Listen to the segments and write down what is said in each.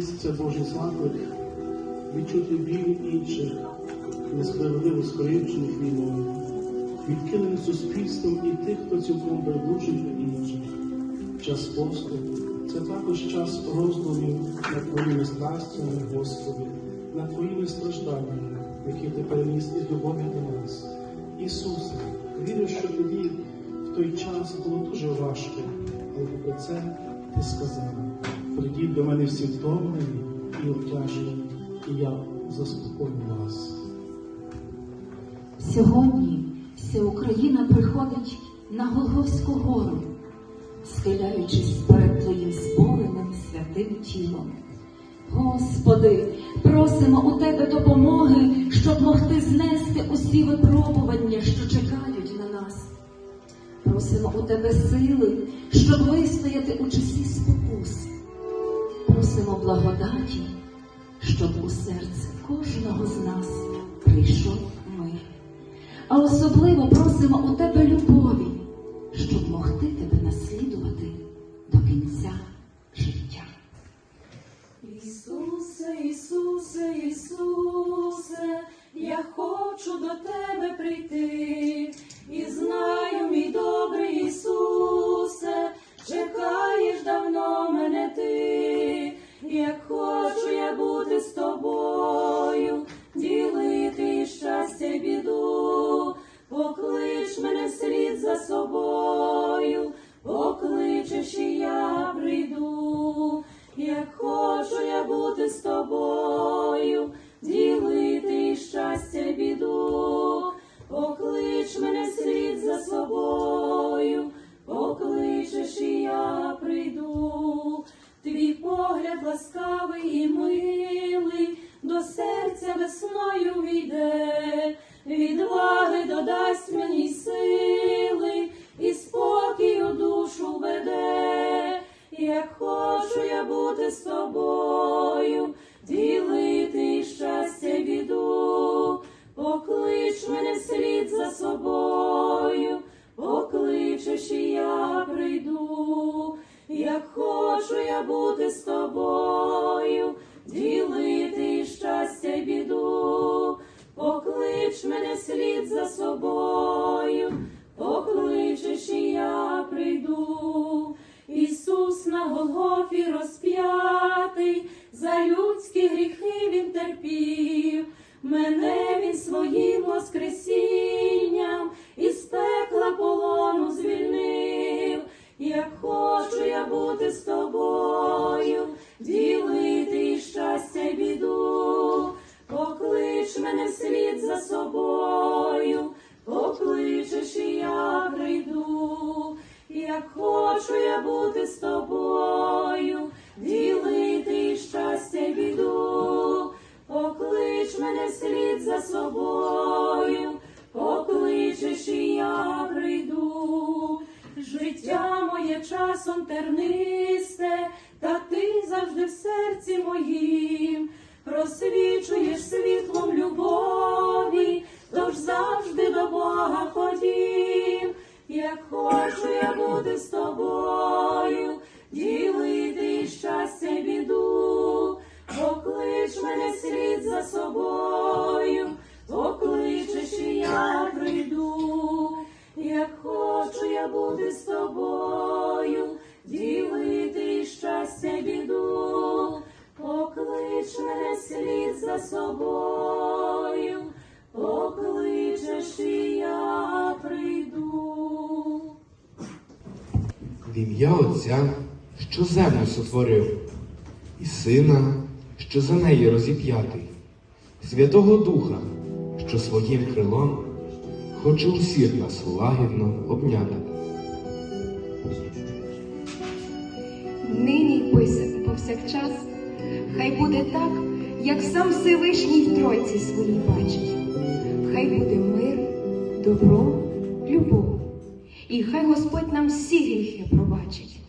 Це Божий заклик, відчути біль інших, несправедливо скорівчених війною, відкинених суспільством і тих, хто цілком байдужий для інших. Час посту це також час роздумів над твоїми страстями, Господи, над твоїми стражданнями, які ти переніс із любові до нас. Ісусе, вірю, що тобі в той час було дуже важко, але попри це ти сказав, прийдіть до мене всі втомлені і обтяжені, і я заспокою вас. Сьогодні вся Україна приходить на Голгофську гору, схиляючись перед Твоїм збореним святим тілом. Господи, просимо у Тебе допомоги, щоб могти знести усі випробування, що чекають на нас. Просимо у Тебе сили, щоб вистояти у часі спокус. Просимо благодаті, щоб у серце кожного з нас прийшов мир. А особливо просимо у тебе любові, щоб могти тебе наслідувати до кінця життя. Ісусе, Ісусе, Ісусе, я хочу до Тебе прийти, і милий, до серця весною війде, відваги додасть на Голгофі розп'ятий, часом тернисте, та ти завжди в серці моїм, просвічуєш світлом любові, тож завжди до Бога ходім. Як хочу я бути з тобою, ділити щастя й біду, поклич мене слід за собою, покличеш і я прийду, як хочу я бути з тобою, ділити щастя біду, поклич мене слід за собою, покличеш і я прийду. В ім'я Отця, що землю сотворив, і Сина, що за неї розіп'ятий, Святого Духа, що своїм крилом хоче усіх нас лагідно обняти. нині й повсякчас, хай буде так, як сам Всевишній в Тройці своїй бачить. Хай буде мир, добро, любов, і хай Господь нам всі гріхи пробачить.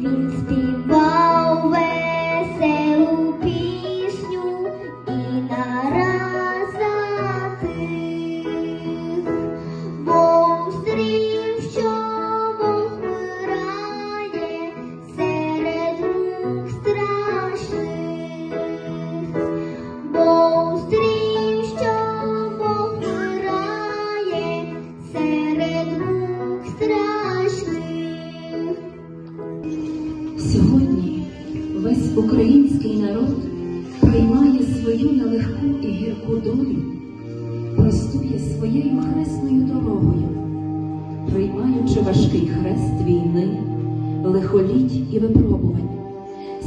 Please be важкий хрест війни, лихоліть і випробувань.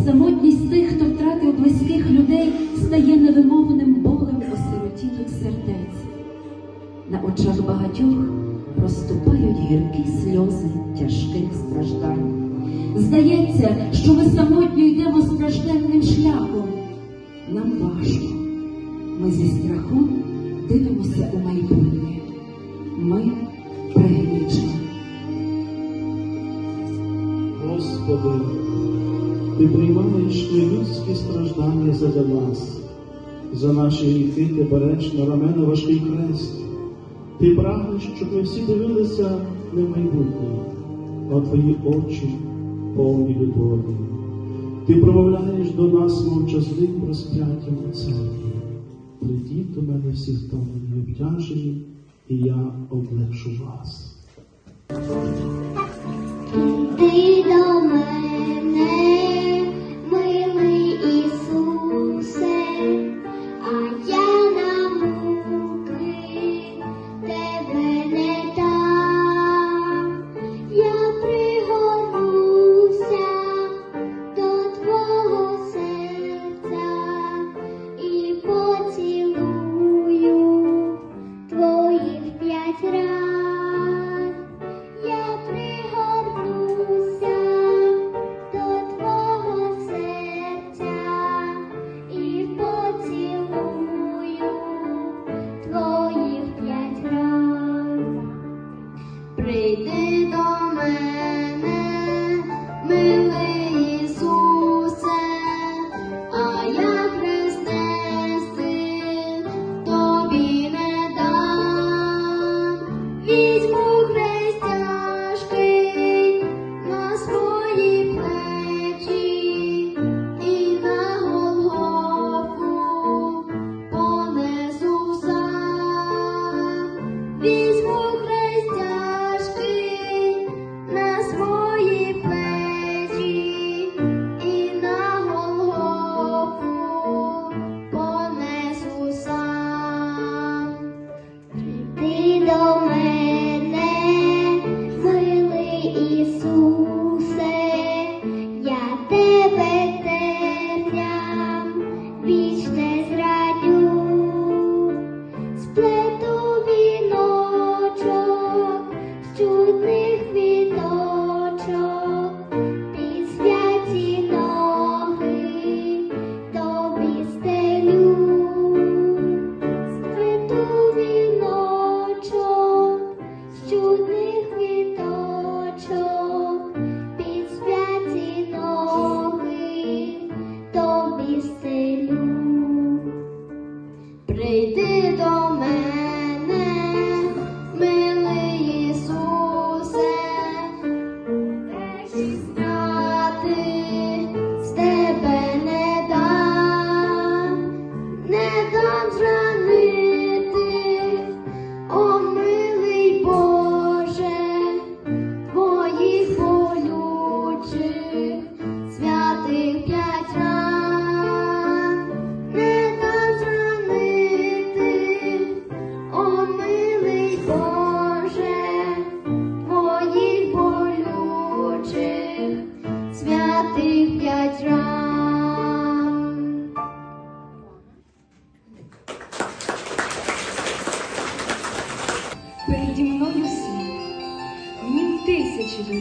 Самотність тих, хто втратив близьких людей, стає невимовним болем осиротілих сердець. На очах багатьох проступають гіркі сльози тяжких страждань. Здається, що ми самотньо йдемо стражденним шляхом. Нам важко. Ми зі страхом дивимося у майбутнє. Ми Господи, Ти приймаєш нелюдські страждання задля нас. За наші гріхи ти береш на рамена важкий хрест. Ти прагнеш, щоб ми всі дивилися не майбутнє, а твої очі повні любові. Ти промовляєш до нас мовчазним розп'яттям у церкві. Прийдіть до мене всі і обтяжені, і я облегшу вас. Ти до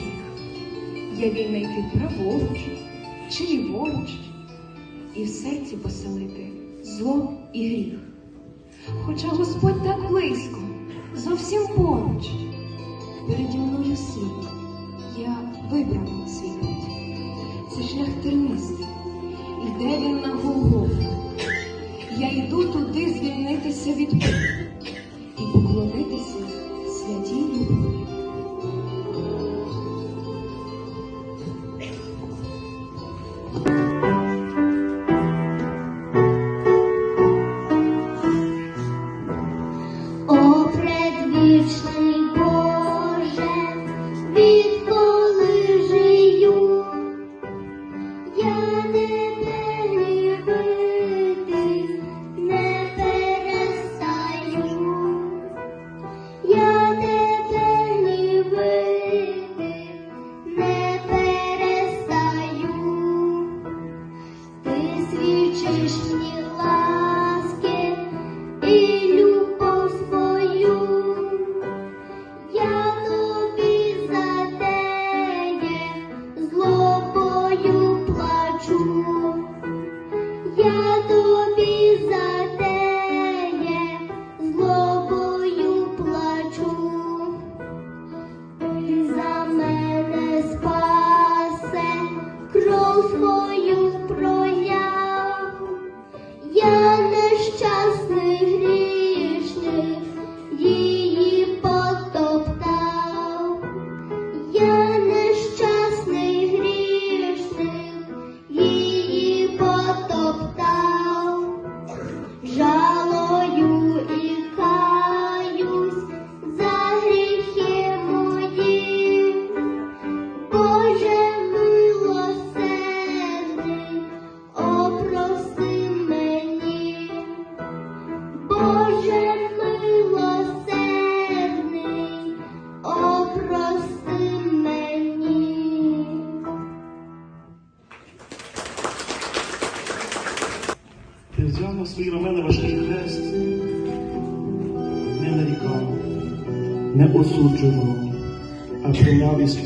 доріг. Я вільна йти праворуч чи ліворуч, і в серці поселити зло і гріх. Хоча Господь так близько, зовсім поруч, переді мною світ, я вибрала свій путь. Це шлях тернистий, іде він на Голгофу. Я йду туди звільнитися від пут і поклонитися предвічний Боже,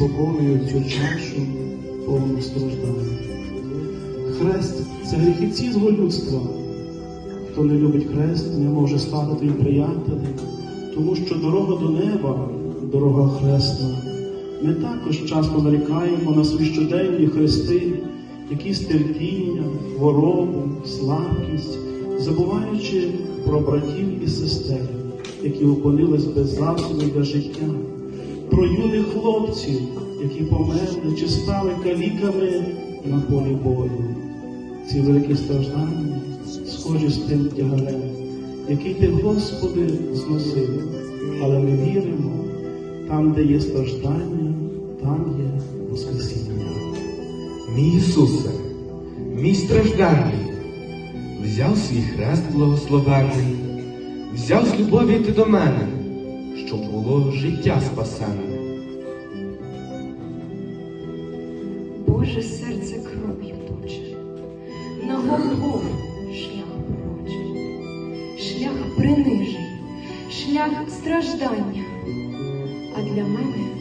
прийняв цю чашу повну страждань. Хрест це гріхівцізго людства. Хто не любить хрест, не може стати твоїм приятелем, тому що дорога до неба, дорога хресна. Ми також часто нарікаємо на свої щоденні хрести, якісь терпіння, хворобу, слабкість, забуваючи про братів і сестер, які опинились без засобів для життя, про юних хлопців, які померли чи стали каліками на полі бою. Ці великі страждання схожі з тим тягарем, який ти, Господи, зносив, але ми віримо, там, де є страждання, там є Воскресіння. Мій Ісусе, мій страждальний, взяв свій хрест благословенний, взяв з любові ти до мене, щоб було життя спасенне. Боже серце кров'ю точе, на Голгофу шлях пророчий, шлях принижень, шлях страждання, а для мене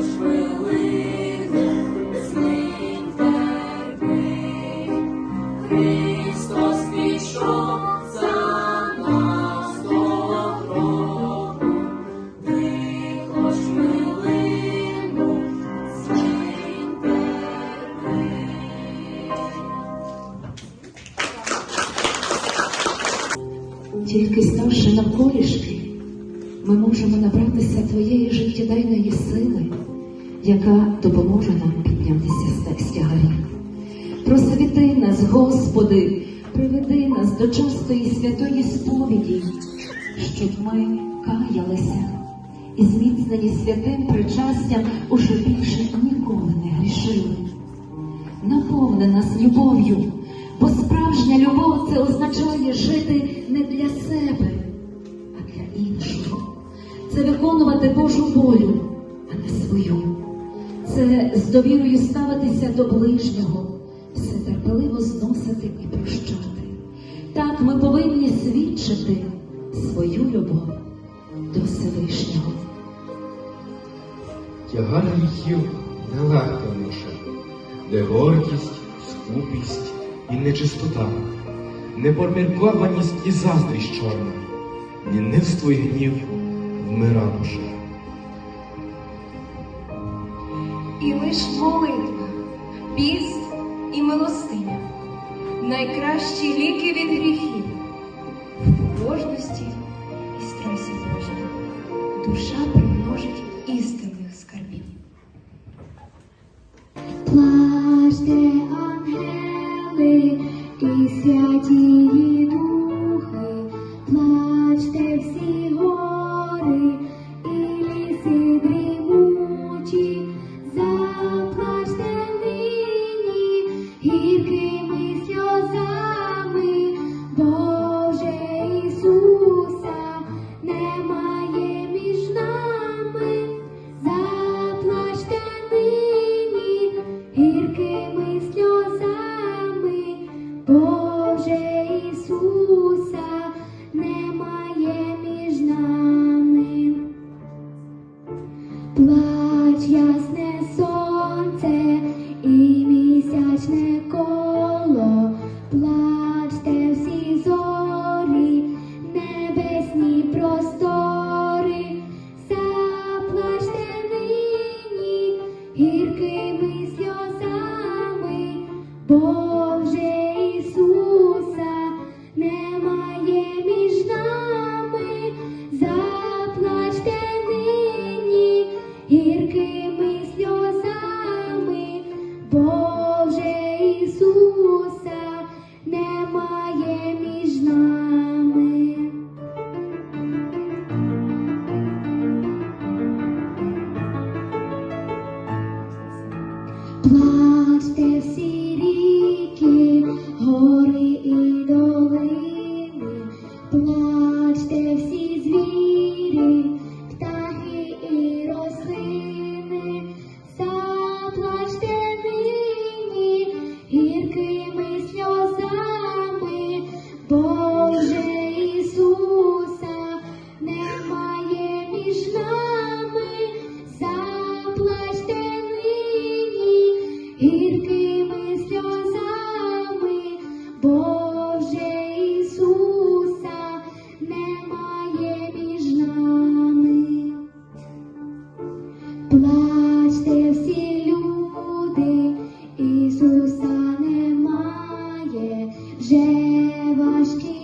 We'll leave. Щоб ми каялися і зміцнені святим причастям уже більше ніколи не грішили. Наповни нас любов'ю, бо справжня любов це означає жити не для себе, а для іншого. Це виконувати Божу волю, а не свою. Це з довірою ставитися до ближнього, все терпеливо зносити і прощати. Так ми повинні свідчити свою любов до Всевишнього. Тягар гріхів нелегка ноша, де гордість, скупість і нечистота, непоміркованість і заздрість чорна, лінивство і гнів вмира душа. І лиш молитва, піст і милостиня найкращі ліки від гріхів, побожності і страсі Божій. Душа Ісуса немає вже важкі.